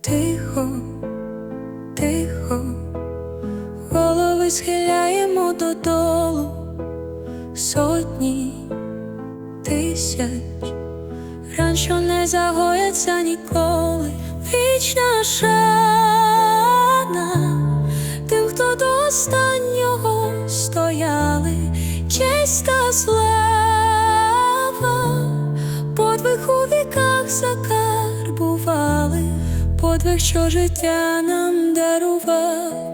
Тихо, тихо, голови схиляємо додолу сотні тисяч, ран, що не загояться ніколи, вічна шана тим, хто до останнього стояли, чиста та. Закарбували, подвиг, що життя нам дарував.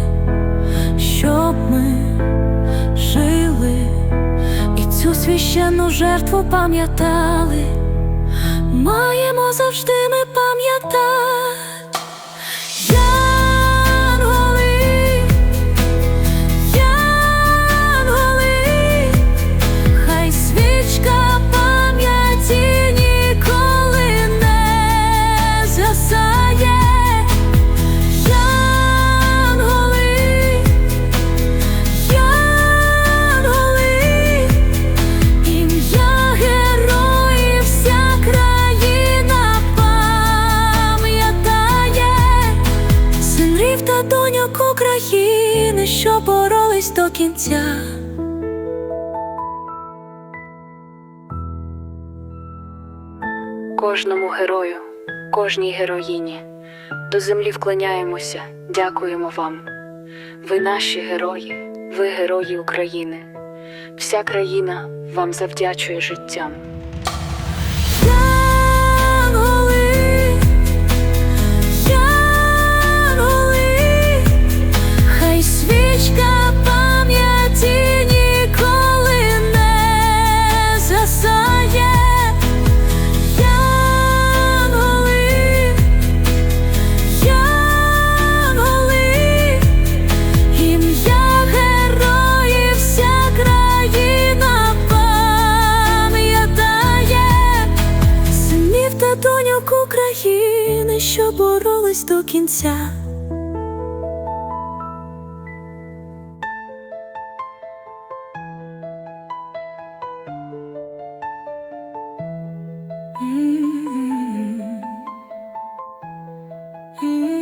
священну жертву пам'ятали. Маємо завжди ми пам'ятати. Що боролись до кінця. Кожному герою, кожній героїні. До землі вклоняємося, дякуємо вам. Ви наші герої, ви герої України. Вся країна вам завдячує життям. України, що боролись до кінця. М. М.